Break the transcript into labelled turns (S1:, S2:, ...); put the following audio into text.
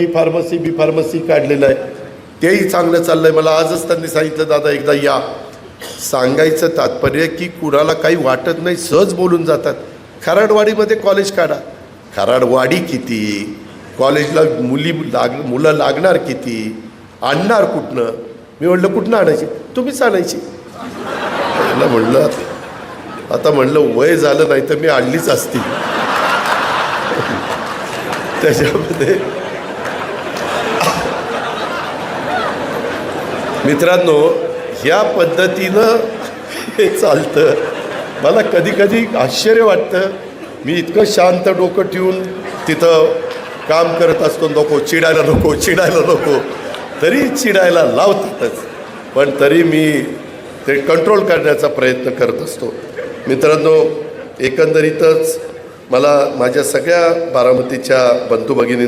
S1: बी pharmacy बी pharmacy काढलेलं आहे. तेही चांगलं चाललंय. मला आजच त्यांनी सांगितलं दादा एकदा या. सांगायचं तात्पर्य की कुणाला काही वाटत नाही सहज बोलून जातात. खराडवाडीमध्ये कॉलेज काढा. खराडवाडी किती? कॉलेजला मुली लाग मुलं लागणार किती? आणणार कुठनं? मी म्हटलं कुठनं आणायची? तुम्हीच आणायची. त्याला म्हणलं आता म्हणलं वय झालं नाही तर मी आणलीच असती. त्याच्यामध्ये मित्रांनो ह्या पद्धतीनं हे चालतं. मला कधी कधी आश्चर्य वाटतं. मी इतकं शांत डोकं ठेवून तिथं काम करत असतो. नको चिडायला नको चिडायला नको. तरी चिडायला लावतातच. पण तरी मी ते कंट्रोल करण्याचा प्रयत्न करत असतो. मित्रांनो एकंदरीतच मला माझ्या सगळ्या बारामतीच्या बंधू भगिनी